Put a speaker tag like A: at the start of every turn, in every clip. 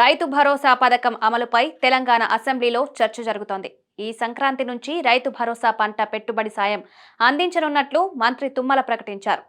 A: రైతు భరోసా పథకం అమలుపై తెలంగాణ అసెంబ్లీలో చర్చ జరుగుతోంది. ఈ సంక్రాంతి నుంచి రైతు భరోసా పంట పెట్టుబడి సాయం అందించనున్నట్లు మంత్రి తుమ్మల ప్రకటించారు.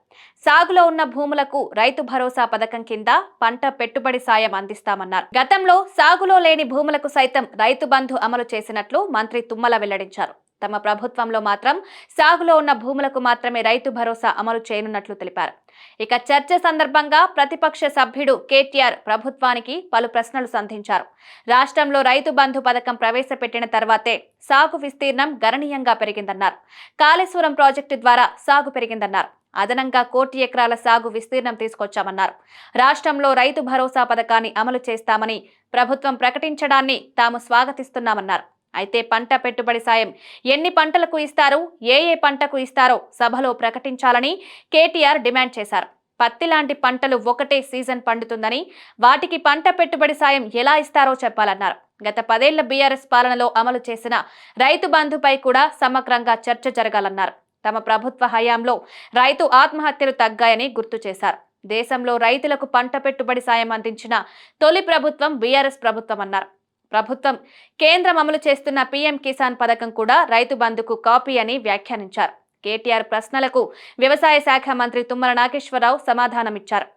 A: సాగులో ఉన్న భూములకు రైతు భరోసా పథకం కింద పంట పెట్టుబడి సాయం అందిస్తామన్నారు. గతంలో సాగులో లేని భూములకు సైతం రైతు బంధు అమలు చేసినట్లు మంత్రి తుమ్మల వెల్లడించారు. తమ ప్రభుత్వంలో మాత్రం సాగులో ఉన్న భూములకు మాత్రమే రైతు భరోసా అమలు చేయనున్నట్లు తెలిపారు. ఇక చర్చ సందర్భంగా ప్రతిపక్ష సభ్యుడు కేటీఆర్ ప్రభుత్వానికి పలు ప్రశ్నలు సంధించారు. రాష్ట్రంలో రైతు బంధు పథకం ప్రవేశపెట్టిన తర్వాతే సాగు విస్తీర్ణం గణనీయంగా పెరిగిందన్నారు. కాళేశ్వరం ప్రాజెక్టు ద్వారా సాగు పెరిగిందన్నారు. అదనంగా కోటి ఎకరాల సాగు విస్తీర్ణం తీసుకొచ్చామన్నారు. రాష్ట్రంలో రైతు భరోసా పథకాన్ని అమలు చేస్తామని ప్రభుత్వం ప్రకటించడాన్ని తాము స్వాగతిస్తున్నామన్నారు. అయితే పంట పెట్టుబడి సాయం. ఎన్ని పంటలకు ఇస్తారో? ఏ ఏ పంటకు ఇస్తారో సభలో ప్రకటించాలని కేటీఆర్ డిమాండ్ చేశారు. పత్తి లాంటి పంటలు ఒకటే సీజన్ పండుతుందని వాటికి పంట పెట్టుబడి సాయం ఎలా ఇస్తారో చెప్పాలన్నారు. గత పదేళ్ళ బీఆర్ఎస్ పాలనలో అమలు చేసిన రైతు బంధుపై కూడా సమగ్రంగా చర్చ జరగాలన్నారు. తమ ప్రభుత్వ హయాంలో రైతు ఆత్మహత్యలు తగ్గాయని గుర్తు చేశారు. దేశంలో రైతులకు పంట పెట్టుబడి సాయం అందించిన తొలి ప్రభుత్వం బీఆర్ఎస్ ప్రభుత్వం అన్నారు. ప్రభుత్వం. కేంద్రం అమలు చేస్తున్న పీఎం కిసాన్ పథకం కూడా రైతు బంధుకు కాపీ అని వ్యాఖ్యానించారు. కేటీఆర్ ప్రశ్నలకు వ్యవసాయ శాఖ మంత్రి తుమ్మల నాగేశ్వరరావు సమాధానమిచ్చారు.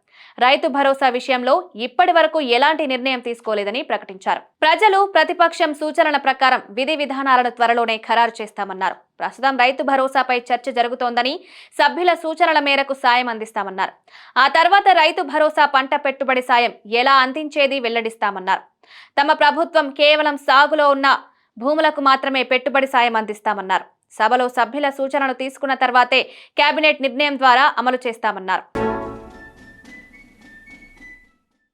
A: రైతు భరోసా విషయంలో ఇప్పటి వరకు ఎలాంటి నిర్ణయం తీసుకోలేదని ప్రకటించారు. ప్రజలు ప్రతిపక్షం సూచనల ప్రకారం విధి విధానాలను త్వరలోనే ఖరారు చేస్తామన్నారు. ప్రస్తుతం రైతు భరోసాపై చర్చ జరుగుతోందని సభ్యుల సూచనల మేరకు సాయం అందిస్తామన్నారు. ఆ తర్వాత రైతు భరోసా పంట పెట్టుబడి సాయం ఎలా అందించేది వెల్లడిస్తామన్నారు. తమ ప్రభుత్వం కేవలం సాగులో ఉన్న భూములకు మాత్రమే పెట్టుబడి సాయం అందిస్తామన్నారు. సభలో సభ్యుల సూచనలు తీసుకున్న తర్వాతే కేబినెట్ నిర్ణయం ద్వారా అమలు చేస్తామన్నారు.